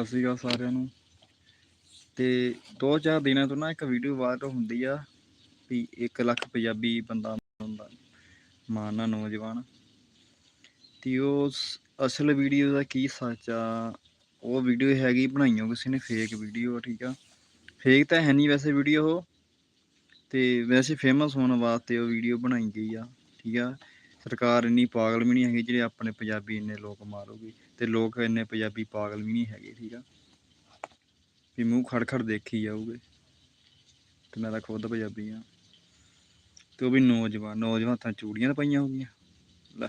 ਸਤਿ ਸ਼੍ਰੀ ਅਕਾਲ ਸਾਰਿਆਂ ਨੂੰ। ਤੇ ਦੋ ਚਾਰ ਦਿਨਾਂ ਤੋਂ ਨਾ ਇੱਕ ਵੀਡੀਓ ਵਾਇਰਲ ਹੁੰਦੀ ਆ ਵੀ 1 ਲੱਖ ਪੰਜਾਬੀ ਬੰਦਾ ਹੁੰਦਾ ਮਾਰਨਾ ਨੌਜਵਾਨ। ਤੇ ਉਸ ਅਸਲ ਵੀਡੀਓ ਦਾ ਕੀ ਸੱਚ ਆ, ਉਹ ਵੀਡੀਓ ਹੈਗੀ ਬਣਾਈਓ ਕਿਸੇ ਨੇ ਫੇਕ ਵੀਡੀਓ ਠੀਕ ਆ? ਫੇਕ ਤਾਂ ਹੈ ਨਹੀਂ ਵੈਸੇ ਵੀਡੀਓ ਉਹ। ਤੇ ਵੈਸੇ ਫੇਮਸ ਹੋਣ ਵਾਸਤੇ ਉਹ ਵੀਡੀਓ ਬਣਾਈ ਗਈ ਆ, ਠੀਕ ਆ? ਸਰਕਾਰ ਇੰਨੀ ਪਾਗਲ ਵੀ ਨਹੀਂ ਹੈਗੀ ਜਿਹੜੇ ਆਪਣੇ ਪੰਜਾਬੀ ਇੰਨੇ ਲੋਕ ਮਾਰੂਗੀ ਤੇ ਲੋਕ ਇੰਨੇ ਪੰਜਾਬੀ ਪਾਗਲ ਵੀ ਨਹੀਂ ਹੈਗੇ, ਠੀਕ ਆ? ਵੀ ਮੂੰਹ ਖੜ ਖੜ ਦੇਖੀ ਜਾਊਗੇ ਤੇ ਮੈਂ ਤਾਂ ਖੁਦ ਪੰਜਾਬੀ ਆ। ਤੇ ਉਹ ਵੀ ਨੌਜਵਾਨ ਨੌਜਵਾਨ ਤਾਂ ਚੂੜੀਆਂ ਤਾਂ ਪਾਈਆਂ ਹੋਗੀਆਂ ਲੈ,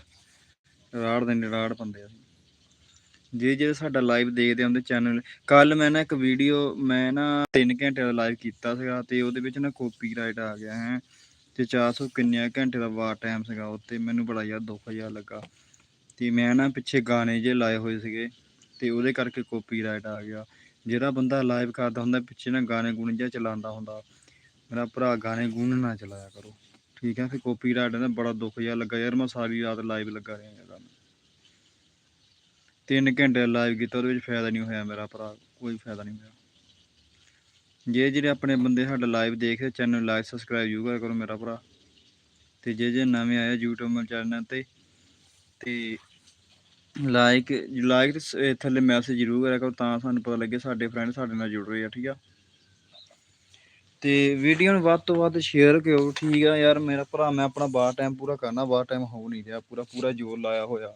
ਰਾੜ ਦੇ ਨਿਰਾੜ ਬੰਦੇ ਆ। ਜੇ ਜੇ ਸਾਡਾ ਲਾਈਵ ਦੇਖਦੇ ਹੁੰਦੇ ਚੈਨਲ ਕੱਲ ਮੈਂ ਨਾ ਇੱਕ ਵੀਡੀਓ ਮੈਂ ਨਾ 3 ਘੰਟੇ ਦਾ ਲਾਈਵ ਕੀਤਾ ਸੀਗਾ ਤੇ ਉਹਦੇ ਵਿੱਚ ਨਾ ਕਾਪੀਰਾਈਟ ਆ ਗਿਆ ਹੈ। ਤੇ 400 ਕਿੰਨੇ ਘੰਟੇ ਦਾ ਵਾਰ ਟਾਈਮ ਸੀਗਾ ਉੱਤੇ ਮੈਨੂੰ ਬੜਾ ਯਾਰ ਦੁੱਖ ਜਿਹਾ ਲੱਗਾ। ਤੇ ਮੈਂ ਨਾ ਪਿੱਛੇ ਗਾਣੇ ਜੇ ਲਾਏ ਹੋਏ ਸੀਗੇ, ਤੇ ਉਹਦੇ ਕਰਕੇ ਕਾਪੀਰਾਈਟ ਆ ਗਿਆ। ਜਿਹੜਾ ਬੰਦਾ ਲਾਈਵ ਕਰਦਾ ਹੁੰਦਾ, ਪਿੱਛੇ ਨਾ ਗਾਣੇ ਗੁਣ ਜਿਹਾ ਚਲਾਉਂਦਾ ਹੁੰਦਾ। ਮੇਰਾ ਭਰਾ ਗਾਣੇ ਗੁਣ ਨਾ ਚਲਾਇਆ ਕਰੋ। ਠੀਕ ਹੈ ਫਿਰ ਕਾਪੀਰਾਈਟ ਦਾ ਬੜਾ ਦੁੱਖ ਜਿਹਾ ਲੱਗਾ। ਯਾਰ ਮੈਂ ਸਾਰੀ ਰਾਤ ਲਾਈਵ ਲੱਗਾ ਰਿਹਾ ਯਾਰ ਤਿੰਨ ਘੰਟੇ ਲਾਈਵ ਕੀਤਾ, ਉਹਦੇ ਵਿੱਚ ਫਾਇਦਾ ਨਹੀਂ ਹੋਇਆ ਮੇਰਾ ਭਰਾ, ਕੋਈ ਫਾਇਦਾ ਨਹੀਂ ਹੋਇਆ। ਜੇ ਜਿਹੜੇ ਆਪਣੇ ਬੰਦੇ ਸਾਡਾ ਲਾਈਵ ਦੇਖ ਰਹੇ ਚੈਨਲ ਲਾਈਕ ਸਬਸਕ੍ਰਾਈਬ ਜ਼ਰੂਰ ਕਰੋ ਮੇਰਾ ਭਰਾ। ਤੇ ਜੇ ਜੇ ਨਵੇਂ ਆਏ YouTube ਚੈਨਲ ਤੇ ਤੇ ਲਾਈਕ ਲਾਈਕ ਥੱਲੇ ਮੈਸੇਜ ਜ਼ਰੂਰ ਕਰਿਆ ਕਰੋ ਤਾਂ ਸਾਨੂੰ ਪਤਾ ਲੱਗੇ ਸਾਡੇ ਫਰੈਂਡ ਸਾਡੇ ਨਾਲ ਜੁੜ ਰਹੇ ਆ, ਠੀਕ ਆ? ਤੇ ਵੀਡੀਓ ਨੂੰ ਵੱਧ ਤੋਂ ਵੱਧ ਸ਼ੇਅਰ ਕਰੋ ਠੀਕ ਆ ਯਾਰ ਮੇਰਾ ਭਰਾ, ਮੈਂ ਆਪਣਾ ਬਾਹਰ ਟਾਈਮ ਪੂਰਾ ਕਰਨਾ, ਬਾਹਰ ਟਾਈਮ ਹੋ ਨਹੀਂ ਰਿਹਾ, ਪੂਰਾ ਪੂਰਾ ਜੋਰ ਲਾਇਆ ਹੋਇਆ।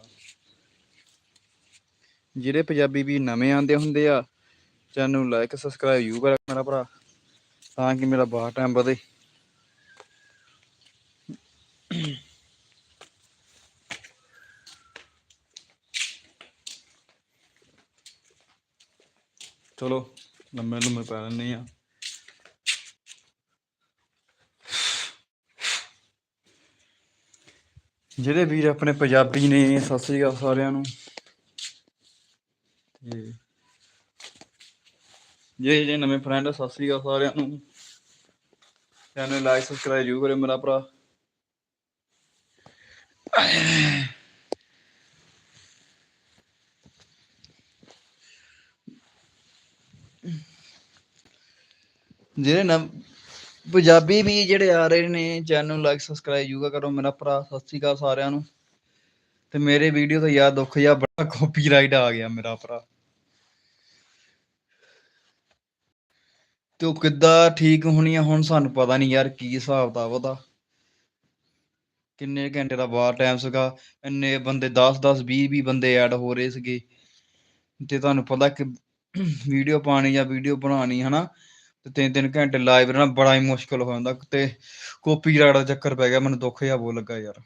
ਜਿਹੜੇ ਪੰਜਾਬੀ ਵੀ ਨਵੇਂ ਆਉਂਦੇ ਹੁੰਦੇ ਆ ਚੈਨਲ ਨੂੰ ਲਾਈਕ ਸਬਸਕ੍ਰਾਈਬ ਯੂ ਕਰ ਮੇਰਾ ਭਰਾ, ਤਾਂ ਕਿ ਮੇਰਾ ਬਾਹਰ ਟਾਈਮ ਵਧੇ। ਚਲੋ, ਲੰਮੇ ਲੰਮੇ ਪੈ ਲੈਂਦੇ ਆ ਜਿਹੜੇ ਵੀਰ ਆਪਣੇ ਪੰਜਾਬੀ ਨੇ, ਸਤਿ ਸ੍ਰੀ ਅਕਾਲ ਸਾਰਿਆਂ ਨੂੰ। ਤੇ ਜੇ ਜੇ ਨਵੇਂ ਫਰੈਂਡ ਸਤਿ ਸ੍ਰੀ ਅਕਾਲ ਸਾਰਿਆਂ ਨੂੰ। ਚੈਨਲ ਲਾਈਕ ਸਬਸਕ੍ਰਾਈਬ ਜੂ ਕਰਿਓ ਮੇਰਾ ਭਰਾ। ਜਿਹੜੇ ਨਵ, ਪੰਜਾਬੀ ਵੀ ਜਿਹੜੇ ਆ ਰਹੇ ਨੇ ਚੈਨਲ ਲਾਈਕ ਸਬਸਕ੍ਰਾਈਬ ਜੂਗਾ ਕਰੋ ਮੇਰਾ ਭਰਾ। ਸਤਿ ਸ੍ਰੀ ਅਕਾਲ ਸਾਰਿਆਂ ਨੂੰ। ਤੇ ਮੇਰੇ ਵੀਡੀਓ ਤੋਂ ਯਾਰ ਦੁੱਖ ਜਿਹਾ ਬੜਾ ਕਾਪੀਰਾਈਟ ਆ ਗਿਆ ਮੇਰਾ ਭਰਾ। ਤੇ ਉਹ ਕਿੱਦਾਂ ਠੀਕ ਹੋਣੀ ਆ ਹੁਣ ਸਾਨੂੰ ਪਤਾ ਨਹੀਂ ਯਾਰ ਕੀ ਹਿਸਾਬ ਦਾ ਉਹਦਾ। ਕਿੰਨੇ ਘੰਟੇ ਦਾ ਬਾਹਰ ਟਾਈਮ ਸੀਗਾ, ਇੰਨੇ ਬੰਦੇ 10 10 20 20 ਬੰਦੇ ਐਡ ਹੋ ਰਹੇ ਸੀਗੇ। ਤੇ ਤੁਹਾਨੂੰ ਪਤਾ ਕਿ ਵੀਡੀਓ ਪਾਣੀ ਜਾਂ ਵੀਡੀਓ ਬਣਾਉਣੀ, ਹਨਾ, ਤੇ ਤਿੰਨ ਤਿੰਨ ਘੰਟੇ ਲਾਈਵ ਰਹਿਣਾ ਬੜਾ ਹੀ ਮੁਸ਼ਕਲ ਹੋ ਜਾਂਦਾ। ਤੇ ਕਾਪੀਰਾਈਟ ਦਾ ਚੱਕਰ ਪੈ ਗਿਆ, ਮੈਨੂੰ ਦੁੱਖ ਜਿਹਾ ਬਹੁਤ ਲੱਗਾ ਯਾਰ।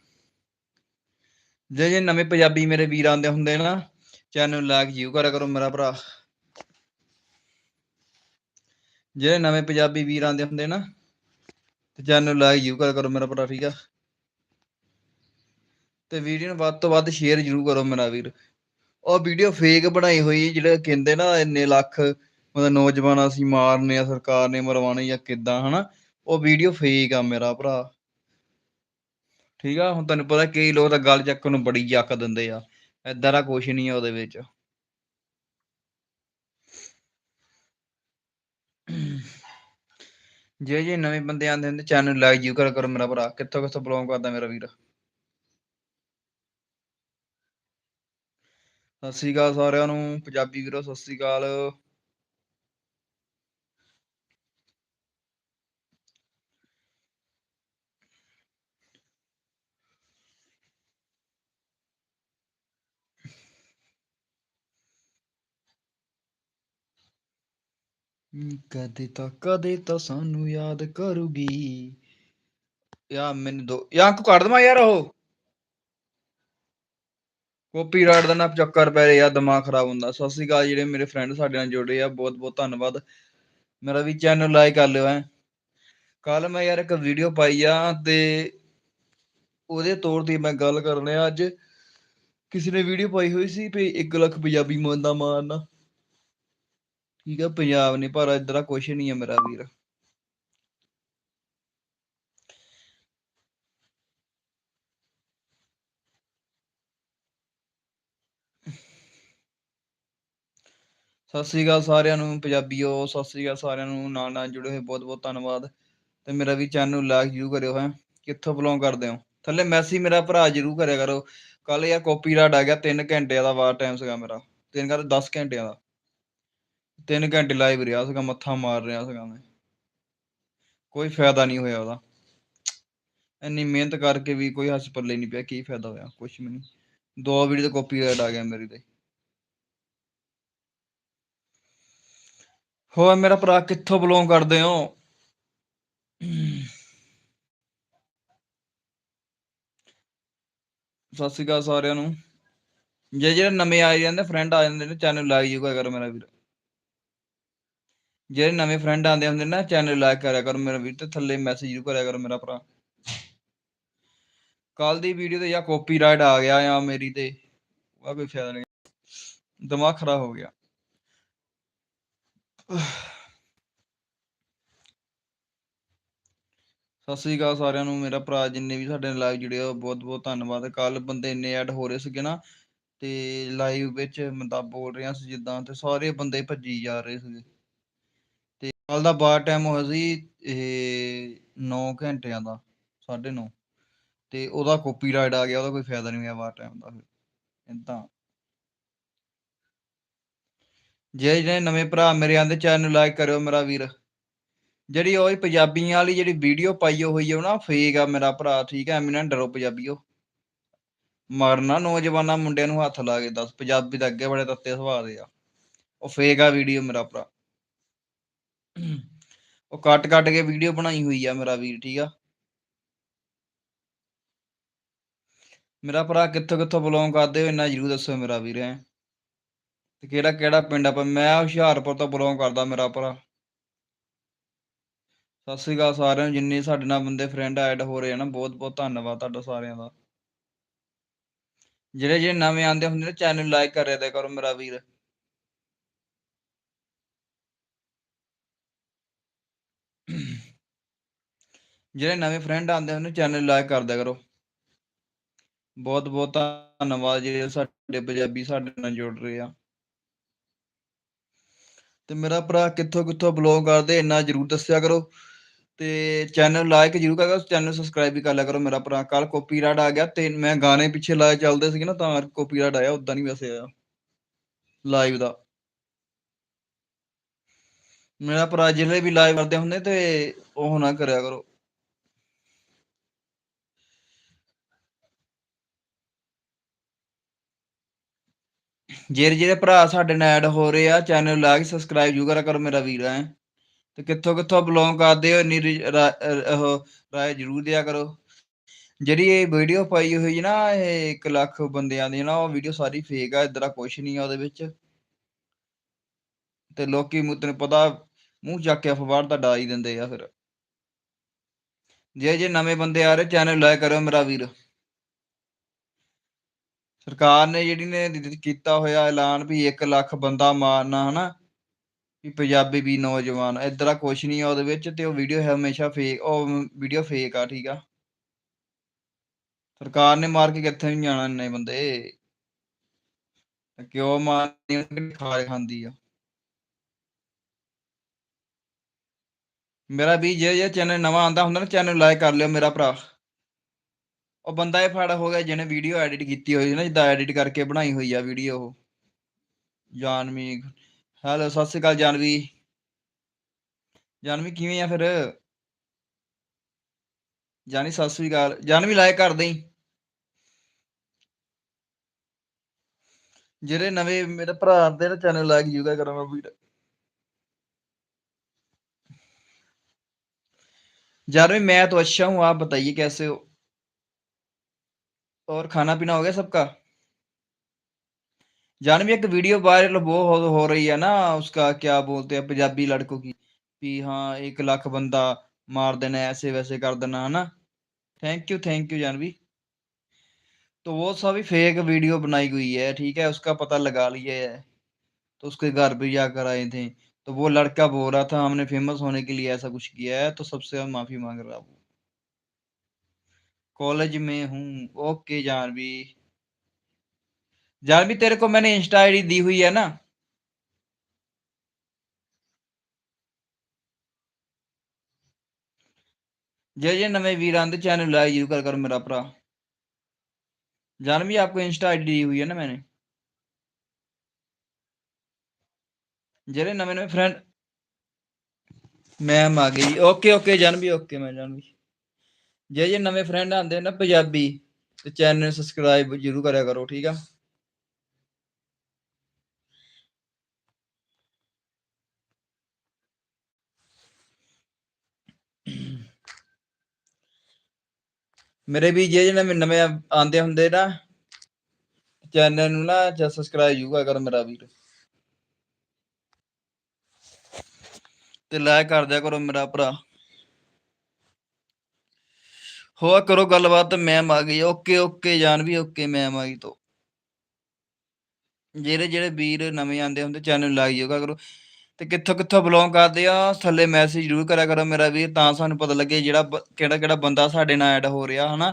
ਜੇ ਜੇ ਨਵੇਂ ਪੰਜਾਬੀ ਮੇਰੇ ਵੀਰ ਆਉਂਦੇ ਹੁੰਦੇ ਨਾ ਚੈਨਲ ਲਾਈਕ ਜੀਓ, ਕਰਿਆ ਕਰੋ ਮੇਰਾ ਭਰਾ। ਜਿਹੜੇ ਨਵੇਂ ਪੰਜਾਬੀ ਵੀਰ ਆਉਂਦੇ ਹੁੰਦੇ ਨਾ, ਤੇ ਚੈਨਲ ਲਾਈਕ ਜੀਓ ਕਰਿਆ ਕਰੋ ਮੇਰਾ ਭਰਾ, ਠੀਕ ਆ? ਤੇ ਵੀਡੀਓ ਨੂੰ ਵੱਧ ਤੋਂ ਵੱਧ ਸ਼ੇਅਰ ਜਰੂਰ ਕਰੋ ਮੇਰਾ ਵੀਰ। ਉਹ ਵੀਡੀਓ ਫੇਕ ਬਣਾਈ ਹੋਈ ਜਿਹੜੇ ਕਹਿੰਦੇ ਨਾ ਇੰਨੇ ਲੱਖ ਮਤਲਬ ਨੌਜਵਾਨ ਅਸੀਂ ਮਾਰਨੇ ਆ, ਸਰਕਾਰ ਨੇ ਮਰਵਾਉਣੇ ਜਾਂ ਕਿੱਦਾਂ, ਹਨਾ? ਉਹ ਵੀਡੀਓ ਫੇਕ ਆ ਮੇਰਾ ਭਰਾ। ਠੀਕ ਆ? ਹੁਣ ਤੁਹਾਨੂੰ ਪਤਾ ਕਈ ਲੋਕ ਤਾਂ ਗੱਲ ਚੱਕਣ ਨੂੰ ਬੜੀ ਯੱਕ ਦਿੰਦੇ ਆ। ਏਦਾਂ ਦਾ ਕੁਛ ਨਹੀਂ ਆ ਉਹਦੇ ਵਿੱਚ। ਜੇ ਜੇ ਨਵੇਂ ਬੰਦੇ ਆਉਂਦੇ ਹੁੰਦੇ ਚੈਨਲ ਲਾਈਕ ਜੂ ਕਰ ਕਰੋ ਮੇਰਾ ਭਰਾ। ਕਿੱਥੋਂ ਕਿੱਥੋਂ ਬਲੌਂਗ ਕਰਦਾ ਮੇਰਾ ਵੀਰ? ਸਤਿ ਸ੍ਰੀ ਅਕਾਲ ਸਾਰਿਆਂ ਨੂੰ, ਪੰਜਾਬੀ ਵੀਰੋ, ਸਤਿ ਸ੍ਰੀ ਅਕਾਲ। ਕਦੇ ਤਾਂ ਕਦੇ ਤਾਂ ਸਾਨੂੰ ਯਾਦ ਕਰੂਗੀ। ਯਾ ਮੈਨੂੰ ਦੋ, ਯਾ ਅੰਕ ਕੱਢ ਦਵਾਂ ਯਾਰ ਉਹ। ਕਾਪੀਰਾਈਟ ਦਾ ਨਾ ਚੱਕਰ ਪੈ ਰਿਹਾ ਦਿਮਾਗ ਖਰਾਬ ਹੁੰਦਾ। ਸਤਿ ਸ੍ਰੀ ਅਕਾਲ ਜਿਹੜੇ ਮੇਰੇ ਫਰੈਂਡ ਸਾਡੇ ਨਾਲ ਜੁੜੇ ਆ, ਬਹੁਤ ਬਹੁਤ ਧੰਨਵਾਦ। ਮੇਰਾ ਵੀ ਚੈਨਲ ਲਾਈਕ ਕਰ ਲਿਓ ਹੈ। ਕੱਲ ਮੈਂ ਯਾਰ ਇੱਕ ਵੀਡੀਓ ਪਾਈ ਆ ਤੇ ਉਹਦੇ ਤੌਰ ਤੇ ਮੈਂ ਗੱਲ ਕਰ ਰਿਹਾ ਅੱਜ। ਕਿਸੇ ਨੇ ਵੀਡੀਓ ਪਾਈ ਹੋਈ ਸੀ ਵੀ 1 ਲੱਖ ਪੰਜਾਬੀ ਬੰਦਾ ਮਾਰਨਾ ਠੀਕ ਆ ਪੰਜਾਬ ਨੇ ਪਰ ਇਦਾਂ ਦਾ ਕੁਛ ਨਹੀਂ ਹੈ ਮੇਰਾ ਵੀਰ। ਸਤਿ ਸ੍ਰੀ ਅਕਾਲ ਸਾਰਿਆਂ ਨੂੰ, ਪੰਜਾਬੀਓ, ਸਤਿ ਸ੍ਰੀ ਅਕਾਲ ਸਾਰਿਆਂ ਨੂੰ, ਨਾਲ ਨਾਲ ਜੁੜੇ ਹੋਏ ਬਹੁਤ ਬਹੁਤ ਧੰਨਵਾਦ। ਤੇ ਮੇਰਾ ਵੀ ਚੈਨਲ ਨੂੰ ਲਾਈਕ ਜਰੂਰ ਕਰਿਓ ਹੈ। ਕਿੱਥੋਂ ਬਿਲੋਂਗ ਕਰਦੇ ਹੋ? ਥੱਲੇ ਮੈਸੇਜ ਮੇਰਾ ਭਰਾ ਜਰੂਰ ਕਰਿਆ ਕਰੋ। ਕੱਲ ਯਾ ਕਾਪੀਰਾਈਟ ਆ ਗਿਆ 3 ਘੰਟਿਆਂ ਦਾ, ਵਾਰ ਟਾਈਮ ਸੀਗਾ ਮੇਰਾ। 3 ਕਰ 10 ਘੰਟਿਆਂ ਦਾ। ਤਿੰਨ ਘੰਟੇ ਲਾਈਵ ਰਿਹਾ ਸੀਗਾ, ਮੱਥਾ ਮਾਰ ਰਿਹਾ ਸੀਗਾ ਮੈਂ। ਕੋਈ ਫਾਇਦਾ ਨਹੀਂ ਹੋਇਆ ਉਹਦਾ। ਇੰਨੀ ਮਿਹਨਤ ਕਰਕੇ ਵੀ ਕੋਈ ਹੱਸ ਪੱਲੇ ਨਹੀਂ ਪਿਆ, ਕੀ ਫਾਇਦਾ ਹੋਇਆ? ਕੁਝ ਵੀ ਨਹੀਂ। ਦੋ ਵੀਡੀਓ ਤੇ ਕਾਪੀਰਾਈਟ ਆ ਗਿਆ ਮੇਰੀ ਤੇ। ਹੋਰ ਮੇਰਾ ਭਰਾ ਕਿੱਥੋਂ ਬਿਲੋਂਗ ਕਰਦੇ ਹੋ? ਸਤਿ ਸ਼੍ਰੀ ਅਕਾਲ ਸਾਰਿਆਂ ਨੂੰ। ਜੇ ਜਿਹੜੇ ਨਵੇਂ ਆਏ ਜਾਂਦੇ ਫਰੈਂਡ ਆ ਜਾਂਦੇ ਨੇ ਚੈਨਲ ਲਾਈਕ ਜੂਗਾ ਕਰੋ ਮੇਰਾ ਵੀਰ। ਜਿਹੜੇ ਨਵੇਂ ਫਰੈਂਡ ਆਉਂਦੇ ਹੁੰਦੇ ਨਾ ਚੈਨਲ ਲਾਇਕ ਕਰਿਆ ਕਰੋ ਮੇਰਾ ਵੀਰ ਤੇ ਥੱਲੇ ਮੈਸੇਜ ਜਰੂਰ ਕਰਿਆ ਕਰੋ ਮੇਰਾ ਭਰਾ। ਕੱਲ ਦੀ ਵੀਡੀਓ ਤੇ ਜਾਂ ਕਾਪੀਰਾਈਟ ਆ ਗਿਆ ਜਾਂ ਮੇਰੀ ਤੇ ਆ ਕੋਈ ਫਾਇਦਾ ਨਹੀਂ। ਦਿਮਾਗ ਖਰਾਬ ਹੋ ਗਿਆ। ਸਤਿ ਸ੍ਰੀ ਅਕਾਲ ਸਾਰਿਆਂ ਨੂੰ, ਮੇਰਾ ਭਰਾ ਜਿੰਨੇ ਵੀ ਸਾਡੇ ਨਾਲ ਲਾਈਵ ਜੁੜੇ ਹੋ ਬਹੁਤ ਬਹੁਤ ਧੰਨਵਾਦ। ਕੱਲ ਬੰਦੇ ਇੰਨੇ ਐਡ ਹੋ ਰਹੇ ਸੀਗੇ ਨਾ, ਤੇ ਲਾਈਵ ਵਿੱਚ ਮੈਂ ਤਾਂ ਬੋਲ ਰਿਹਾ ਸੀ ਜਿੱਦਾਂ, ਤੇ ਸਾਰੇ ਬੰਦੇ ਭੱਜੀ ਜਾ ਰਹੇ ਸੀਗੇ। ਕੱਲ ਦਾ ਬਾਰ ਟਾਈਮ ਹੋਇਆ ਸੀ, ਇਹ 9 ਘੰਟਿਆਂ ਦਾ 9:30 ਤੇ ਉਹਦਾ ਕਾਪੀਰਾਈਟ ਆ ਗਿਆ, ਉਹਦਾ ਕੋਈ ਫਾਇਦਾ ਨਹੀਂ ਹੋਇਆ ਬਾਰ ਟਾਈਮ ਦਾ ਫਿਰ ਇਦਾਂ ਜੇ ਜਿਹੜੇ ਨਵੇਂ ਭਰਾ ਮੇਰੇ ਆਂਦੇ ਚੈਨਲ ਲਾਈਕ ਕਰਿਓ ਮੇਰਾ ਵੀਰ। ਜਿਹੜੀ ਉਹ ਪੰਜਾਬੀਆਂ ਵਾਲੀ ਜਿਹੜੀ ਵੀਡੀਓ ਪਾਈ ਹੋਈ ਹੈ ਉਹ ਨਾ ਫੇਕ ਆ ਮੇਰਾ ਭਰਾ, ਠੀਕ ਹੈ ਐਵੇਂ ਨਾ ਡਰੋ ਪੰਜਾਬੀਓ ਮਰਨਾ ਨੌਜਵਾਨਾਂ ਮੁੰਡਿਆਂ ਨੂੰ ਹੱਥ ਲਾ ਕੇ ਦੱਸ, ਪੰਜਾਬੀ ਦਾ ਅੱਗੇ ਬੜੇ ਤੱਤੇ ਸੁਭਾਅ ਦੇ ਆ। ਉਹ ਫੇਕ ਆ ਵੀਡੀਓ ਮੇਰਾ ਭਰਾ। ਉਹ ਕੱਟ ਕੱਟ ਕੇ ਵੀਡੀਓ ਬਣਾਈ ਹੋਈ ਆ ਮੇਰਾ ਵੀਰ, ਠੀਕ ਆ। ਮੇਰਾ ਭਰਾ ਕਿੱਥੋਂ ਕਿੱਥੋਂ ਬਿਲੋਂਗ ਕਰਦੇ ਹੋ ਇੰਨਾ ਜਰੂਰ ਦੱਸੋ ਮੇਰਾ ਵੀਰ, ਹੈ। ਤੇ ਕਿਹੜਾ ਕਿਹੜਾ ਪਿੰਡ ਆ? ਮੈਂ ਹੁਸ਼ਿਆਰਪੁਰ ਤੋਂ ਬਿਲੋਂਗ ਕਰਦਾ ਮੇਰਾ ਭਰਾ। ਸਤਿ ਸ੍ਰੀ ਅਕਾਲ ਸਾਰਿਆਂ ਨੂੰ, ਜਿੰਨੇ ਸਾਡੇ ਨਾਲ ਬੰਦੇ ਫਰੈਂਡ ਐਡ ਹੋ ਰਹੇ ਆ ਨਾ, ਬਹੁਤ ਬਹੁਤ ਧੰਨਵਾਦ ਤੁਹਾਡਾ ਸਾਰਿਆਂ ਦਾ। ਜਿਹੜੇ ਜਿਹੜੇ ਨਵੇਂ ਆਉਂਦੇ ਹੁੰਦੇ ਨੇ, ਚੈਨਲ ਲਾਈਕ ਕਰ ਰਿਹਾ ਕਰੋ ਮੇਰਾ ਵੀਰ। ਜਿਹੜੇ ਨਵੇਂ ਫਰੈਂਡ ਆਉਂਦੇ ਹੁੰਦੇ ਚੈਨਲ ਲਾਈਕ ਕਰਦਿਆ ਕਰੋ ਬਹੁਤ ਬਹੁਤ ਧੰਨਵਾਦ ਜਿਹੜੇ ਸਾਡੇ ਪੰਜਾਬੀ ਸਾਡੇ ਨਾਲ ਜੁੜ ਰਹੇ ਆ। ਤੇ ਮੇਰਾ ਭਰਾ ਕਿੱਥੋਂ ਕਿੱਥੋਂ ਬਲੌਗ ਕਰਦੇ, ਇੰਨਾ ਜਰੂਰ ਦੱਸਿਆ ਕਰੋ। ਤੇ ਚੈਨਲ ਲਾਈਕ ਜਰੂਰ ਕਰੋ ਚੈਨਲ ਸਬਸਕ੍ਰਾਈਬ ਵੀ ਕਰ ਲਿਆ ਕਰੋ ਮੇਰਾ ਭਰਾ। ਕੱਲ ਕਾਪੀਰਾਈਟ ਆ ਗਿਆ ਤੇ ਮੈਂ ਗਾਣੇ ਪਿੱਛੇ ਲਾਏ ਚੱਲਦੇ ਸੀਗੇ ਨਾ, ਤਾਂ ਕਾਪੀਰਾਈਟ ਆਇਆ ਉਦਾਂ ਨਹੀਂ ਵੈਸੇ ਆਇਆ। ਲਾਈਵ ਦਾ। ਮੇਰਾ ਭਰਾ ਜਿਹੜੇ ਵੀ ਲਾਈਵ ਕਰਦੇ ਹੁੰਦੇ ਤੇ ਉਹ ਨਾ ਕਰਿਆ ਕਰੋ। ਜਿਹੜੇ ਜਿਹੜੇ ਭਰਾ ਸਾਡੇ ਨਾਲ ਐਡ ਹੋ ਰਹੇ ਆ ਚੈਨਲ ਲਾਈਕ ਸਬਸਕ੍ਰਾਈਬ ਜੂ ਕਰੋ ਮੇਰਾ ਵੀਰ, ਹੈ। ਤੇ ਕਿੱਥੋਂ ਕਿੱਥੋਂ ਬਿਲੋਂਗ ਕਰਦੇ ਹੋ, ਇੰਨੀ ਰਾਏ ਜਰੂਰ ਦਿਆ ਕਰੋ। ਜਿਹੜੀ ਇਹ ਵੀਡੀਓ ਪਾਈ ਹੋਈ ਨਾ, ਇਹ 1 ਲੱਖ ਬੰਦਿਆਂ ਦੀ ਨਾ, ਉਹ ਵੀਡੀਓ ਸਾਰੀ ਫੇਕ ਆ ਇਦਾਂ ਕੁਝ ਨਹੀਂ ਆ ਉਹਦੇ ਵਿੱਚ। ਤੇ ਲੋਕੀ ਤੈਨੂੰ ਪਤਾ, ਮੂੰਹ ਚੱਕ ਕੇ ਅਫਵਾਹ ਦਾ ਡਾ ਹੀ ਦਿੰਦੇ ਆ ਫਿਰ। ਜੇ ਜੇ ਨਵੇਂ ਬੰਦੇ ਆ ਰਹੇ ਚੈਨਲ ਲਾਈਕ ਕਰੋ ਮੇਰਾ ਵੀਰ। ਸਰਕਾਰ ਨੇ ਜਿਹੜੀ ਨੇ ਕੀਤਾ ਹੋਇਆ ਐਲਾਨ ਵੀ 1 ਲੱਖ ਬੰਦਾ ਮਾਰਨਾ, ਹਨਾ? ਵੀ ਪੰਜਾਬੀ ਵੀ ਨੌਜਵਾਨ ਇਦਾਂ ਕੁਝ ਨਹੀਂ ਆ ਉਹਦੇ ਵਿੱਚ ਤੇ ਉਹ ਵੀਡੀਓ ਹੈ ਹਮੇਸ਼ਾ ਫੇਕ, ਉਹ ਵੀਡੀਓ ਫੇਕ ਆ, ਠੀਕ ਆ? ਸਰਕਾਰ ਨੇ ਮਾਰ ਕੇ ਕਿੱਥੇ ਨਹੀਂ ਜਾਣਾ ਇੰਨੇ ਬੰਦੇ? ਕਿਉਂ ਮਾਰਨੀ ਖਾ ਖਾਂਦੀ ਆ? ਮੇਰਾ ਵੀ ਜੇ ਜੇ ਚੈਨਲ ਨਵਾਂ ਆਂਦਾ ਹੁੰਦਾ ਨਾ, ਚੈਨਲ ਲਾਈਕ ਕਰ ਲਿਓ ਮੇਰਾ ਭਰਾ। ਉਹ ਬੰਦਾ ਇਹ ਫੜ ਹੋ ਗਿਆ ਜਿਹਨੇ ਵੀਡੀਓ ਐਡਿਟ ਕੀਤੀ ਹੋਈ ਨਾ, ਜਿੱਦਾਂ ਐਡਿਟ ਕਰਕੇ ਬਣਾਈ ਹੋਈ ਆ ਵੀਡੀਓ ਉਹ। ਜਾਨਵੀ ਹੈਲੋ ਸਤਿ ਸ਼੍ਰੀ ਅਕਾਲ ਜਾਨਵੀ। ਜਾਨਵੀ ਕਿਵੇਂ ਆ ਫਿਰ? ਜਾਨੀ ਸਤਿ ਸ਼੍ਰੀ ਅਕਾਲ। ਜਾਨਵੀ ਲਾਇਕ ਕਰ ਦੇਈ। ਜਿਹੜੇ ਨਵੇਂ ਮੇਰੇ ਭਰਾ ਦੇ ਨਾ ਚੈਨਲ ਲਾਇਕ ਯੂਗਾ ਕਰਾਂ ਵੀਰ ਜਾਨਵੀ, ਮੈਂ ਤਾਂ ਅੱਛਾ ਹੂੰ, ਆਪ ਬਤਾਈਏ, ਕੈਸੇ ਹੋ? और खाना पीना हो गया सबका? जानवी एक वीडियो वायरल वो हो, हो रही है ना उसका क्या बोलते हैं पंजाबी लड़कों की कि हाँ एक लाख बंदा मार देना ऐसे वैसे कर देना है ना? Thank you thank you Janvi. तो वो सभी फेक वीडियो बनाई हुई है ठीक है उसका पता लगा लिया है। तो उसके घर भी जाकर आए थे। तो वो लड़का बोल रहा था हमने फ़ेमस होने के लिए ऐसा कुछ किया है तो सबसे माफ़ी मांग रहा वो ਕਾਲਜ में हूँ ओके जानवी जानवी तेरे को मैंने इंस्टा आईडी दी हुई है ना ਜੇ ਜੇ ਨਵੇਂ ਵੀਰ ਆਂਦੇ ਚੈਨਲ ਲਾਈਕ ਜਰੂਰ ਕਰ ਮੇਰਾ ਭਰਾ। ਜਾਨਵੀ, ਆਪਕੋ ਇੰਸਟਾ ਆਈਡੀ दी हुई है ना मैंने ਜਿਹੜੇ ਨਵੇਂ ਨਵੇਂ ਫਰੈਂਡ ਮੈਮ ਆ ਗਈ ਓਕੇ ਓਕੇ ਜਾਨਵੀ ਓਕੇ ਮੈਂ ਜਾਨਵੀ। ਜੇ ਜੇ ਨਵੇਂ ਫਰੈਂਡ ਆਂਦੇ ਨਾ ਪੰਜਾਬੀ, ਤੇ ਚੈਨਲ ਨੂੰ ਸਬਸਕ੍ਰਾਈਬ ਜਰੂਰ ਕਰਿਆ ਕਰੋ, ਠੀਕ ਆ? ਮੇਰੇ ਵੀ ਜੇ ਜਿਹੜੇ ਨਵੇਂ ਨਵੇਂ ਆਂਦੇ ਹੁੰਦੇ ਨਾ ਚੈਨਲ ਨੂੰ ਨਾ ਸਬਸਕ੍ਰਾਈਬ ਜਰੂਰ ਕਰਿਆ ਕਰੋ ਮੇਰਾ ਵੀਰ। ਤੇ ਲਾਇਕ ਕਰ ਦਿਆ ਕਰੋ ਮੇਰਾ ਭਰਾ। ਹੋਆ ਕਰੋ ਗੱਲਬਾਤ ਮੈਮ ਆ ਗਈ ਓਕੇ ਓਕੇ ਜਾਨ ਵੀ ਓਕੇ ਮੈਮ ਆ ਗਈ ਤੋਂ। ਜਿਹੜੇ ਜਿਹੜੇ ਵੀਰ ਨਵੇਂ ਆਂਦੇ ਹੁੰਦੇ, ਚੈਨਲ ਲਾਈਕ ਜੋਗਾ ਕਰੋ। ਤੇ ਕਿੱਥੋਂ ਕਿੱਥੋਂ ਬਿਲੋਂਗ ਕਰਦੇ ਆ, ਥੱਲੇ ਮੈਸੇਜ ਜ਼ਰੂਰ ਕਰਿਆ ਕਰੋ ਮੇਰਾ ਵੀਰ, ਤਾਂ ਸਾਨੂੰ ਪਤਾ ਲੱਗੇ ਜਿਹੜਾ ਕਿਹੜਾ ਕਿਹੜਾ ਬੰਦਾ ਸਾਡੇ ਨਾਲ ਐਡ ਹੋ ਰਿਹਾ, ਹਨਾ।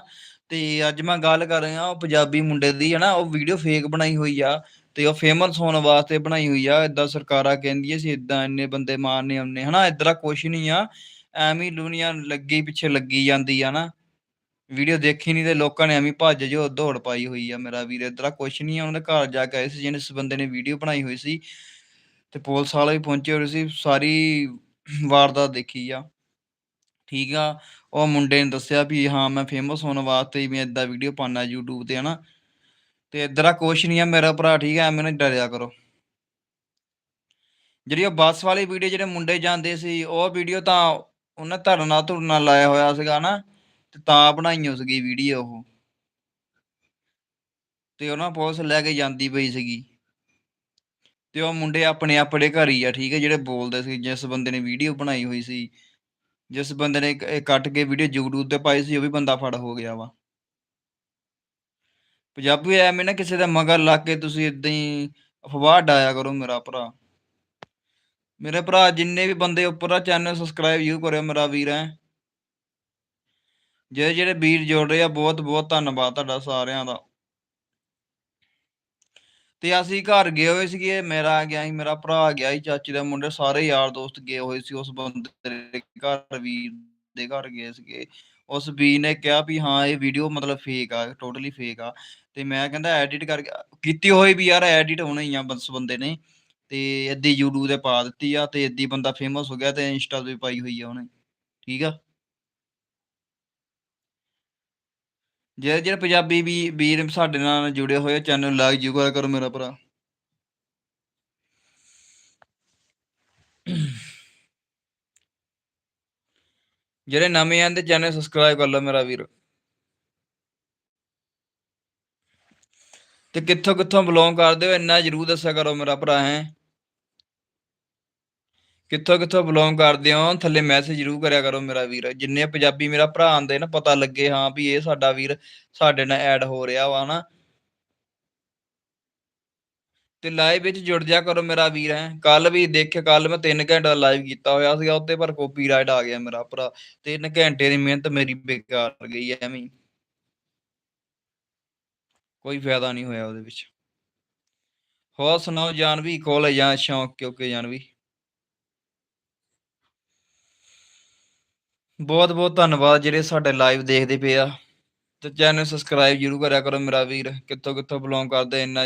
ਤੇ ਅੱਜ ਮੈਂ ਗੱਲ ਕਰ ਰਿਹਾ, ਉਹ ਪੰਜਾਬੀ ਮੁੰਡੇ ਦੀ, ਹਨਾ, ਉਹ ਵੀਡੀਓ ਫੇਕ ਬਣਾਈ ਹੋਈ ਆ, ਤੇ ਉਹ ਫੇਮਸ ਹੋਣ ਵਾਸਤੇ ਬਣਾਈ ਹੋਈ ਆ ਇਦਾਂ ਸਰਕਾਰਾਂ ਕਹਿੰਦੀਆਂ ਸੀ ਇਦਾਂ ਇੰਨੇ ਬੰਦੇ ਮਾਰਨੇ ਆਉਨੇ ਹਨਾ ਇਦਾਂ ਕੁਛ ਨਹੀਂ ਆ। ਐਵੇਂ ਹੀ ਦੁਨੀਆ ਲੱਗੀ ਪਿੱਛੇ ਲੱਗੀ ਜਾਂਦੀ ਆ ਨਾ ਵੀਡੀਓ ਦੇਖੀ ਨਹੀਂ ਤੇ ਲੋਕਾਂ ਨੇ ਐਵੇਂ ਭੱਜ ਜੋ ਦੌੜ ਪਾਈ ਹੋਈ ਆ ਮੇਰਾ ਵੀਰ ਇਦਾਂ ਕੁਛ ਨਹੀਂ ਆ ਉਹਨਾਂ ਦੇ ਘਰ ਜਾ ਕੇ ਆਏ ਸੀ, ਜਿਹਨੇ ਬੰਦੇ ਨੇ ਵੀਡੀਓ ਬਣਾਈ ਹੋਈ ਸੀ ਤੇ ਪੁਲਿਸ ਵਾਲੇ ਵੀ ਪਹੁੰਚੇ ਹੋਏ ਸੀ, ਸਾਰੀ ਵਾਰਦਾਤ ਦੇਖੀ ਆ। ਠੀਕ ਆ, ਉਹ ਮੁੰਡੇ ਨੇ ਦੱਸਿਆ ਵੀ ਹਾਂ, ਮੈਂ ਫੇਮਸ ਹੋਣ ਵਾਸਤੇ ਹੀ ਮੈਂ ਇਦਾਂ ਵੀਡੀਓ ਪਾਣਾ YouTube ਤੇ, ਹਨਾ। ਤੇ ਇਦਾਂ ਕੁਛ ਨਹੀਂ ਆ, ਮੇਰਾ ਭਰਾ ਠੀਕ ਆ, ਐਵੇਂ ਨਾ ਡਰਿਆ ਕਰੋ। ਜਿਹੜੀ ਉਹ ਬੱਸ ਵਾਲੀ ਵੀਡੀਓ, ਜਿਹੜੇ ਮੁੰਡੇ ਜਾਂਦੇ ਸੀ, ਉਹ ਵੀਡੀਓ ਤਾਂ ਉਹਨਾਂ ਧਰਨਾ ਧੁਰਨਾ ਲਾਇਆ ਹੋਇਆ ਸੀਗਾ ਨਾ ਤੇ ਤਾਂ ਬਣਾਈ ਸੀਗੀ ਵੀਡੀਓ ਉਹ। ਤੇ ਉਹਨਾਂ ਪੁਲਿਸ ਲੈ ਕੇ ਜਾਂਦੀ ਪਈ ਸੀਗੀ। ਤੇ ਉਹ ਮੁੰਡੇ ਆਪਣੇ ਆਪਣੇ ਘਰ ਹੀ ਆ, ਠੀਕ ਹੈ ਜਿਹੜੇ ਬੋਲਦੇ ਸੀ, ਜਿਸ ਬੰਦੇ ਨੇ ਵੀਡੀਓ ਬਣਾਈ ਹੋਈ ਸੀ। ਜਿਸ ਬੰਦੇ ਨੇ ਕੱਟ ਕੇ ਵੀਡੀਓ YouTube ਤੇ ਪਾਈ ਸੀ, ਉਹ ਵੀ ਬੰਦਾ ਫੜ ਹੋ ਗਿਆ ਵਾ। ਪੰਜਾਬੀ ਐਵੇਂ ਨਾ ਕਿਸੇ ਦਾ ਮਗਰ ਲੱਗ ਕੇ ਤੁਸੀਂ ਇਦਾਂ ਹੀ ਅਫਵਾਹ ਡਾਇਆ ਕਰੋ ਮੇਰਾ ਭਰਾ। ਮੇਰੇ ਭਰਾ, ਜਿੰਨੇ ਵੀ ਬੰਦੇ ਉੱਪਰ ਆ ਚੈਨਲ ਸਬਸਕ੍ਰਾਈਬ ਯੂ ਕਰਿਓ ਮੇਰਾ ਵੀਰ, ਹੈ। ਜਿਹੜੇ ਜਿਹੜੇ ਵੀਰ ਜੁੜ ਰਹੇ ਆ, ਬਹੁਤ ਬਹੁਤ ਧੰਨਵਾਦ ਤੁਹਾਡਾ ਸਾਰਿਆਂ ਦਾ। ਤੇ ਅਸੀਂ ਘਰ ਗਏ ਹੋਏ ਸੀਗੇ, ਮੇਰਾ ਗਿਆ ਸੀ, ਮੇਰਾ ਭਰਾ ਗਿਆ ਸੀ, ਚਾਚੀ ਦਾ ਮੁੰਡੇ, ਸਾਰੇ ਯਾਰ ਦੋਸਤ ਗਏ ਹੋਏ ਸੀ, ਉਸ ਬੰਦੇ ਦੇ ਘਰ, ਵੀਰ ਦੇ ਘਰ ਗਏ ਸੀਗੇ। ਉਸ ਵੀਰ ਨੇ ਕਿਹਾ ਵੀ ਹਾਂ, ਇਹ ਵੀਡੀਓ ਮਤਲਬ ਫੇਕ ਆ ਟੋਟਲੀ ਫੇਕ ਆ। ਤੇ ਮੈਂ ਕਹਿੰਦਾ ਐਡਿਟ ਕਰਕੇ, ਕੀਤੀ ਹੋਈ ਵੀ ਯਾਰ ਐਡਿਟ ਹੋਣਾ ਆ ਬਸ ਬੰਦੇ ਨੇ। ਤੇ ਏਦੀ YouTube ਤੇ ਪਾ ਦਿੱਤੀ ਆ, ਤੇ ਏਦੀ ਬੰਦਾ ਫੇਮਸ ਹੋ ਗਿਆ ਤੇ ਇੰਸਟਾ ਤੇ ਵੀ ਪਾਈ ਹੋਈ ਆ ਉਹਨੇ। ਠੀਕ ਆ? ਜਿਹੜੇ ਜਿਹੜੇ ਪੰਜਾਬੀ ਵੀ ਵੀਰ ਸਾਡੇ ਨਾਲ ਜੁੜੇ ਹੋਏ ਚੈਨਲ ਲਾਈਕ ਜਰੂਰ ਕਰੋ ਮੇਰਾ ਭਰਾ। ਜਿਹੜੇ ਨਵੇਂ ਆਂਦੇ ਚੈਨਲ ਸਬਸਕ੍ਰਾਈਬ ਕਰ ਲਓ ਮੇਰਾ ਵੀਰ। ਤੇ ਕਿੱਥੋਂ ਕਿੱਥੋਂ ਬਿਲੋਂਗ ਕਰਦੇ ਹੋ, ਇੰਨਾ ਜਰੂਰ ਦੱਸਿਆ ਕਰੋ ਮੇਰਾ ਭਰਾ, ਹੈ। ਕਿੱਥੋਂ ਕਿੱਥੋਂ ਬਿਲੋਂਗ ਕਰਦੇ ਹੋ, ਥੱਲੇ ਮੈਸੇਜ ਜਰੂਰ ਕਰਿਆ ਕਰੋ ਮੇਰਾ ਵੀਰ। ਜਿੰਨੇ ਪੰਜਾਬੀ ਮੇਰਾ ਭਰਾ ਆਂਦੇ ਨਾ, ਪਤਾ ਲੱਗੇ ਹਾਂ ਵੀ ਇਹ ਸਾਡਾ ਵੀਰ ਸਾਡੇ ਨਾਲ ਐਡ ਹੋ ਰਿਹਾ ਵਾ ਨਾ ਤੇ ਲਾਈਵ ਵਿੱਚ ਜੁੜ ਜਾ ਕਰੋ ਮੇਰਾ ਵੀਰ, ਹੈ। ਕੱਲ ਵੀ ਦੇਖਿਆ ਕੱਲ ਮੈਂ 3 ਘੰਟੇ ਲਾਈਵ ਕੀਤਾ ਹੋਇਆ ਸੀਗਾ ਉੱਤੇ ਪਰ ਕਾਪੀਰਾਈਟ ਆ ਗਿਆ ਮੇਰਾ ਭਰਾ। 3 ਘੰਟੇ ਦੀ ਮਿਹਨਤ ਮੇਰੀ ਬੇਕਾਰ ਗਈ ਐਵੇਂ ਕੋਈ ਫਾਇਦਾ ਨਹੀਂ ਹੋਇਆ ਉਹਦੇ ਵਿੱਚ। ਹੋਰ ਸੁਣਾਓ, ਜਾਨਵੀ ਕੋਲ ਜਾਂ ਸ਼ੌਂਕ ਕਿਉਂਕਿ ਜਾਨਵੀ? ਬਹੁਤ ਬਹੁਤ ਧੰਨਵਾਦ ਜਿਹੜੇ ਸਾਡੇ ਲਾਈਵ ਦੇਖਦੇ ਪਏ ਆ। ਤੇ ਚੈਨਲ ਸਬਸਕ੍ਰਾਈਬ ਜਰੂਰ ਕਰਿਆ ਕਰੋ ਮੇਰਾ ਵੀਰ। ਕਿੱਥੋਂ ਕਿੱਥੋਂ ਬਿਲੋਂਗ ਕਰਦੇ ਇੰਨਾ